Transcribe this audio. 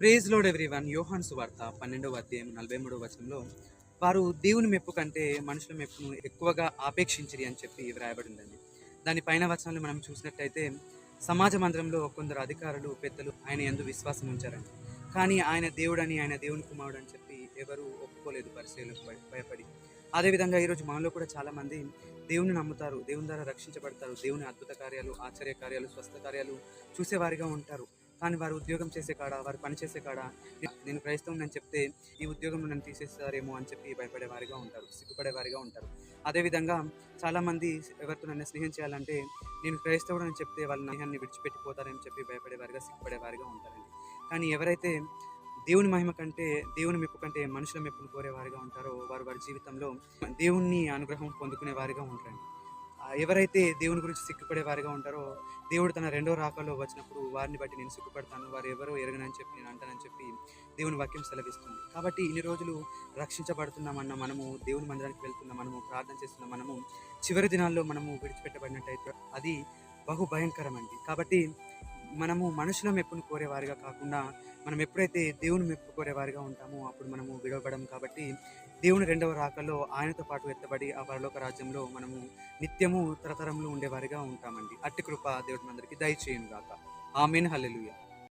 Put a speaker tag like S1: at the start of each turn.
S1: Praise load every one యోహాన్ సువార్త పన్నెండవ అధ్యాయం నలభై మూడవ వచనంలో వారు దేవుని మెప్పు కంటే మనుషుల మెప్పును ఎక్కువగా ఆపేక్షించరి అని చెప్పి వ్రాయబడిందండి. దాని పైన వచనాలు మనం చూసినట్టయితే సమాజ మందిరంలో కొందరు అధికారులు పెద్దలు ఆయన ఎందు విశ్వాసం ఉంచారండి. కానీ ఆయన దేవుడని ఆయన దేవుని కుమారుడు అని చెప్పి ఎవరు ఒప్పుకోలేదు పరిశీలకు భయపడి. అదేవిధంగా ఈరోజు మనలో కూడా చాలామంది దేవుని నమ్ముతారు దేవుని ద్వారా రక్షించబడతారు దేవుని అద్భుత కార్యాలు ఆశ్చర్య కార్యాలు స్వస్థ కార్యాలు చూసేవారిగా ఉంటారు. కానీ వారు ఉద్యోగం చేసే కాడ వారు పని చేసే కాడ? నేను క్రైస్తవుని అని చెప్తే ఈ ఉద్యోగం నన్ను తీసేస్తారేమో అని చెప్పి భయపడేవారిగా ఉంటారు సిగ్గుపడేవారిగా ఉంటారు. అదేవిధంగా చాలామంది ఎవరితో నన్ను స్నేహం చేయాలంటే నేను క్రైస్తవుడు అని చెప్తే వాళ్ళ స్నేహాన్ని విడిచిపెట్టిపోతారని చెప్పి భయపడేవారిగా సిగ్గుపడేవారిగా ఉంటారండి. కానీ ఎవరైతే దేవుని మహిమ కంటే దేవుని మెప్పు కంటే మనుషుల మెప్పును కోరేవారిగా ఉంటారో వారు వారి జీవితంలో దేవుణ్ణి అనుగ్రహం పొందుకునే వారిగా ఉంటారండి. ఎవరైతే దేవుని గురించి సిగ్గుపడే వారిగా ఉంటారో దేవుడు తన రెండో రాకలో వచ్చినప్పుడు వారిని బట్టి నేను సిగ్గుపడతాను. వారు ఎవరో ఎరగనని చెప్పి నేను అంటానని చెప్పి దేవుని వాక్యం సెలవిస్తుంది. కాబట్టి ఇన్ని రోజులు రక్షించబడుతున్నామన్న మనము దేవుని మందిరానికి వెళ్తున్న మనము ప్రార్థన చేస్తున్న మనము చివరి దినాల్లో మనము విడిచిపెట్టబడినట్టయితే అది బహు భయంకరం అండి కాబట్టి మనము మనుషుల మెప్పును కోరేవారిగా కాకుండా మనం ఎప్పుడైతే దేవుని మెప్పు కోరేవారిగా ఉంటామో అప్పుడు మనము విడవబడం కాబట్టి దేవుని రెండవ రాకలో ఆయనతో పాటు ఎత్తబడి ఆ పరలోక రాజ్యంలో మనము నిత్యము తరతరములు ఉండేవారిగా ఉంటామండి. అట్టి కృప దేవుడి అందరికీ దయచేయను గాక ఆమెన్. హల్లెలుయా.